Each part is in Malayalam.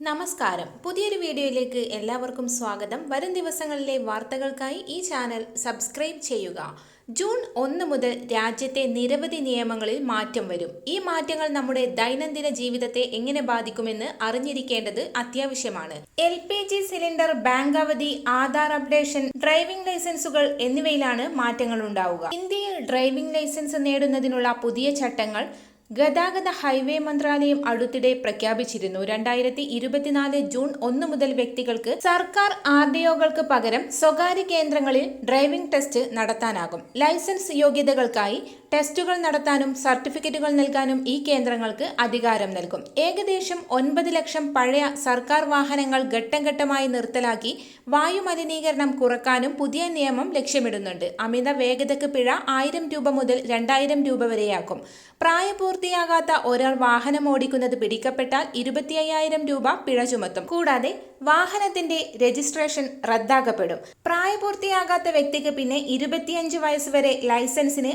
നമസ്കാരം. പുതിയൊരു വീഡിയോയിലേക്ക് എല്ലാവർക്കും സ്വാഗതം. വരും ദിവസങ്ങളിലെ വാർത്തകൾക്കായി ഈ ചാനൽ സബ്സ്ക്രൈബ് ചെയ്യുക. ജൂൺ ഒന്ന് മുതൽ രാജ്യത്തെ നിരവധി നിയമങ്ങളിൽ മാറ്റം വരും. ഈ മാറ്റങ്ങൾ നമ്മുടെ ദൈനംദിന ജീവിതത്തെ എങ്ങനെ ബാധിക്കുമെന്ന് അറിഞ്ഞിരിക്കേണ്ടത് അത്യാവശ്യമാണ്. L P G cylinder bank അവധി ആധാർ അപ്ഡേഷൻ ഡ്രൈവിംഗ് ലൈസൻസുകൾ എന്നിവയിലാണ് മാറ്റങ്ങൾ ഉണ്ടാവുക ഇന്ത്യയിൽ ഡ്രൈവിംഗ് ലൈസൻസ് നേടുന്നതിനുള്ള പുതിയ ചട്ടങ്ങൾ ഗതാഗത ഹൈവേ മന്ത്രാലയം അടുത്തിടെ പ്രഖ്യാപിച്ചിരുന്നു. രണ്ടായിരത്തി ഇരുപത്തിനാല് ജൂൺ ഒന്ന് മുതൽ വ്യക്തികൾക്ക് സർക്കാർ ആർ ഡി ഒകൾക്ക് പകരം സ്വകാര്യ കേന്ദ്രങ്ങളിൽ ഡ്രൈവിംഗ് ടെസ്റ്റ് നടത്താനാകും. ലൈസൻസ് യോഗ്യതകൾക്കായി ടെസ്റ്റുകൾ നടത്താനും സർട്ടിഫിക്കറ്റുകൾ നൽകാനും ഈ കേന്ദ്രങ്ങൾക്ക് അധികാരം നൽകും. ഏകദേശം ഒൻപത് ലക്ഷം പഴയ സർക്കാർ വാഹനങ്ങൾ ഘട്ടം ഘട്ടമായി നിർത്തലാക്കി വായുമലിനീകരണം കുറക്കാനും പുതിയ നിയമം ലക്ഷ്യമിടുന്നുണ്ട്. അമിത വേഗതയ്ക്ക് പിഴ ആയിരം രൂപ മുതൽ രണ്ടായിരം രൂപ വരെയാക്കും. പ്രായപൂർത്തിയാകാത്ത ഒരാൾ വാഹനം ഓടിക്കുന്നത് പിടിക്കപ്പെട്ടാൽ ഇരുപത്തി അയ്യായിരം രൂപ പിഴ ചുമത്തും. കൂടാതെ വാഹനത്തിന്റെ രജിസ്ട്രേഷൻ റദ്ദാക്കപ്പെടും. പ്രായപൂർത്തിയാകാത്ത വ്യക്തിക്ക് പിന്നെ ഇരുപത്തിയഞ്ച് വയസ്സ് വരെ ലൈസൻസിന്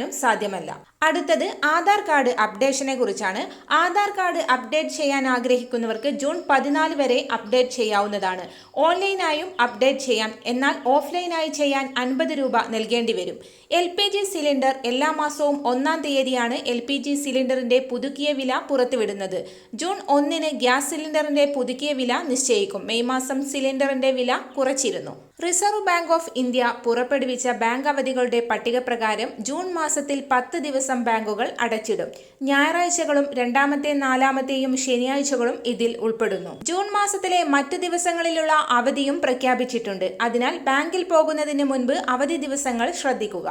അപേക്ഷിക്കാനും സാധ്യമല്ല. അടുത്തത് ആധാർ കാർഡ് അപ്ഡേഷനെ കുറിച്ചാണ്. ആധാർ കാർഡ് അപ്ഡേറ്റ് ചെയ്യാൻ ആഗ്രഹിക്കുന്നവർക്ക് ജൂൺ പതിനാല് വരെ അപ്ഡേറ്റ് ചെയ്യാവുന്നതാണ്. ഓൺലൈനായും അപ്ഡേറ്റ് ചെയ്യാം. എന്നാൽ ഓഫ്ലൈനായി ചെയ്യാൻ അൻപത് രൂപ നൽകേണ്ടി വരും. എൽ പി ജി സിലിണ്ടർ എല്ലാ മാസവും ഒന്നാം തീയതിയാണ് എൽ പി ജി സിലിണ്ടറിന്റെ പുതുക്കിയ വില പുറത്തുവിടുന്നത്. ജൂൺ ഒന്നിന് ഗ്യാസ് സിലിണ്ടറിന്റെ പുതുക്കിയ വില നിശ്ചയിക്കും. മെയ് മാസം സിലിണ്ടറിന്റെ വില കുറച്ചിരുന്നു. റിസർവ് ബാങ്ക് ഓഫ് ഇന്ത്യ പുറപ്പെടുവിച്ച ബാങ്ക് അവധികളുടെ പട്ടിക പ്രകാരം ജൂൺ മാസത്തിൽ പത്ത് ദിവസം ബാങ്കുകൾ അടച്ചിടും. ഞായറാഴ്ചകളും രണ്ടാമത്തെ നാലാമത്തെയും ശനിയാഴ്ചകളും ഇതിൽ ഉൾപ്പെടുന്നു. ജൂൺ മാസത്തിലെ മറ്റ് ദിവസങ്ങളിലുള്ള അവധിയും പ്രഖ്യാപിച്ചിട്ടുണ്ട്. അതിനാൽ ബാങ്കിൽ പോകുന്നതിന് മുൻപ് അവധി ദിവസങ്ങൾ ശ്രദ്ധിക്കുക.